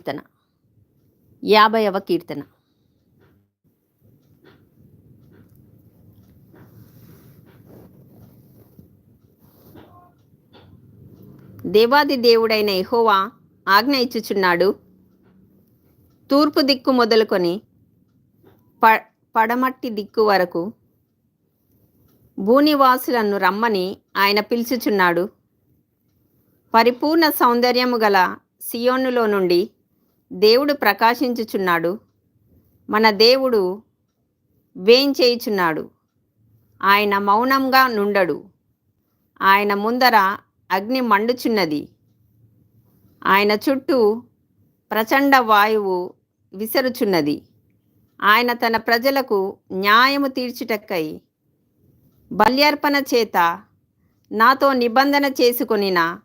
కీర్తన. యాభైవ కీర్తన. దేవాది దేవుడైన ఎహోవా ఆజ్ఞ ఇచ్చుచున్నాడు. తూర్పు దిక్కు మొదలుకొని ప పడమట్టి దిక్కు వరకు భూనివాసులను రమ్మని ఆయన పిలుచుచున్నాడు. పరిపూర్ణ సౌందర్యము గల సియోనులో నుండి దేవుడు ప్రకాశించుచున్నాడు. మన దేవుడు వేయించేయుచున్నాడు ఆయన మౌనంగా నుండడు. ఆయన ముందర అగ్ని మండుచున్నది. ఆయన చుట్టూ ప్రచండ వాయువు విసరుచున్నది. ఆయన తన ప్రజలకు న్యాయము తీర్చుటకై బల్యార్పణ చేత నాతో నిబంధన చేసుకొనిన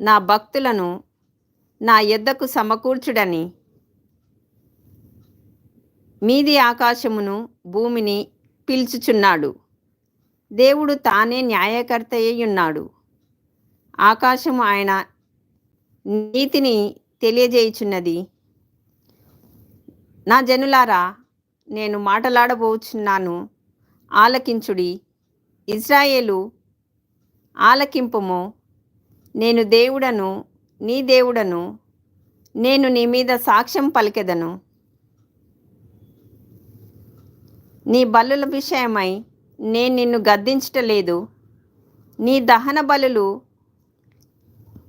నా భక్తులను నా యొద్దకు సమకూర్చుడని. మీది ఆకాశమును భూమిని పిలుచుచున్నాడు. దేవుడు తానే న్యాయకర్త ఉన్నాడు ఆకాశము ఆయన నీతిని తెలియజేయుచున్నది. నా జనులారా నేను మాటలాడబోచున్నాను. ఆలకించుడి. ఇజ్రాయేలు ఆలకింపుము. నేను దేవుడను నీ దేవుడను నేను నీ మీద సాక్ష్యం పలికెదను. నీ బలుల విషయమై నేను నిన్ను గద్దించటలేదు. నీ దహన బలులు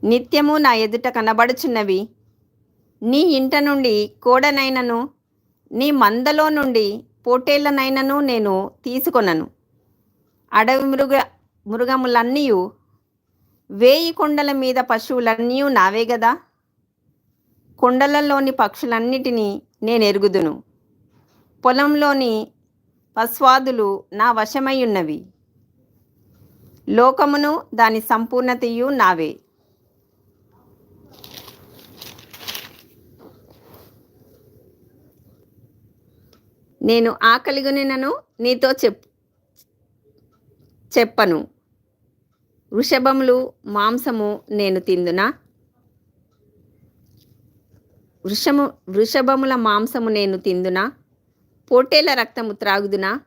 నిత్యము నా ఎదుట కనబడుచున్నవి. నీ ఇంట నుండి కోడనైనను నీ మందలో నుండి పోటేళ్ళనైనను నేను తీసుకొనను. అడవి మృగ మృగములన్నీ వేయి కొండల మీద పశువులన్నీ నావే గదా? కొండలలోని పక్షులన్నిటినీ నేను ఎరుగుదును పొలంలోని పస్వాదులు నా వశమై ఉన్నవి లోకమును దాని సంపూర్ణతయు నావే. నేను ఆకలిగొనినను నీతో చెప్ చెప్పను. వృషభములు మాంసము నేను తిందునా? వృషము వృషభముల మాంసము నేను తిందునా? పోటేల రక్తము త్రాగుదునా?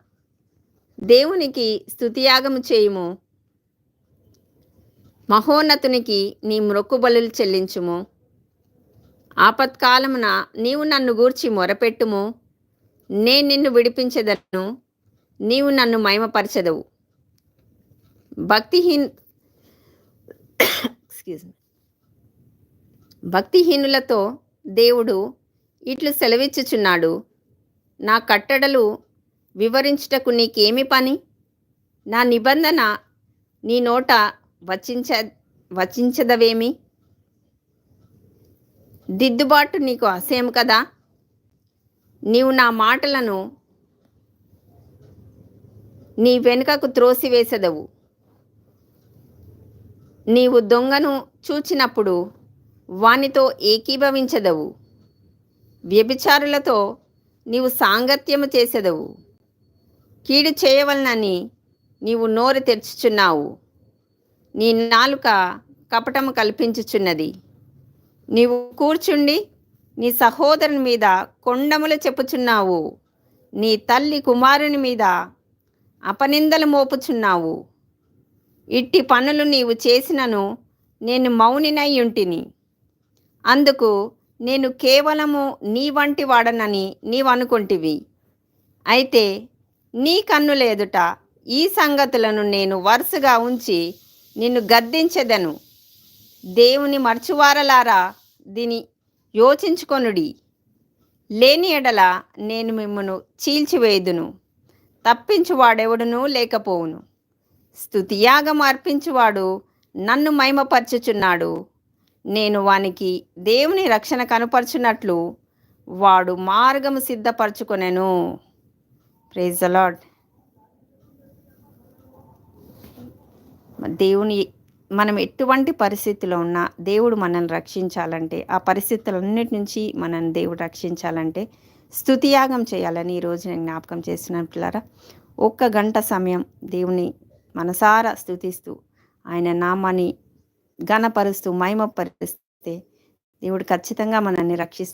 దేవునికి స్తుతియాగము చేయుము. మహోన్నతునికి నీ మ్రొక్కుబలులు చెల్లించుము. ఆపత్కాలమున నీవు నన్ను గూర్చి మొరపెట్టుము. నేను నిన్ను విడిపించదను. నీవు నన్ను మహిమపరచదవు. భక్తిహీన్ ఎక్స్క్యూజ్ మీ భక్తిహీనులతో దేవుడు ఇట్లు సెలవిచ్చుచున్నాడు. నా కట్టడలు వివరించుటకు నీకేమి పని? నా నిబంధన నీ నోట వచించ వచించదవేమి? దిద్దుబాటు నీకు అసేం కదా? నీవు నా మాటలను నీ వెనుకకు త్రోసివేసెదవు. నీవు దొంగను చూచినప్పుడు వానితో ఏకీభవించదవు. వ్యభిచారులతో నీవు సాంగత్యము చేసెదవు. కీడు చేయవలనని నీవు నోరు తెరుచుచున్నావు. నీ నాలుక కపటము కల్పించుచున్నది. నీవు కూర్చుండి నీ సహోదరుని మీద కొండములు చెప్పుచున్నావు. నీ తల్లి కుమారుని మీద అపనిందలు మోపుచున్నావు. ఇట్టి పనులు నీవు చేసినను నేను మౌనినై ఉంటిని అందుకు నేను కేవలము నీ వంటి వాడనని నీవనుకుంటివి. అయితే నీ కన్నుల ఎదుట ఈ సంగతులను నేను వరుసగా ఉంచి నిన్ను గద్దించెదను. దేవుని మర్చువారలారా దీని యోచించుకొనుడి. లేని ఎడల నేను మిమ్మను చీల్చివేయుదును. తప్పించువాడెవడునూ లేకపోవును. స్థుతియాగం అర్పించువాడు నన్ను మైమపరచుచున్నాడు నేను వానికి దేవుని రక్షణ కనపరచున్నట్లు వాడు మార్గము సిద్ధపరచుకొనెను. ప్రేజ్ అలాడ్ దేవుని మనం ఎటువంటి పరిస్థితిలో ఉన్నా దేవుడు మనల్ని రక్షించాలంటే ఆ పరిస్థితులన్నిటి నుంచి మనల్ని దేవుడు రక్షించాలంటే స్థుతియాగం చేయాలని ఈరోజు నేను జ్ఞాపకం చేస్తున్నాను పిల్లరా. ఒక్క గంట సమయం దేవుని మనసారా స్థుతిస్తూ ఆయన నామాన్ని ఘనపరుస్తూ మహిమపరిస్తే దేవుడు ఖచ్చితంగా మనల్ని రక్షిస్తాడు.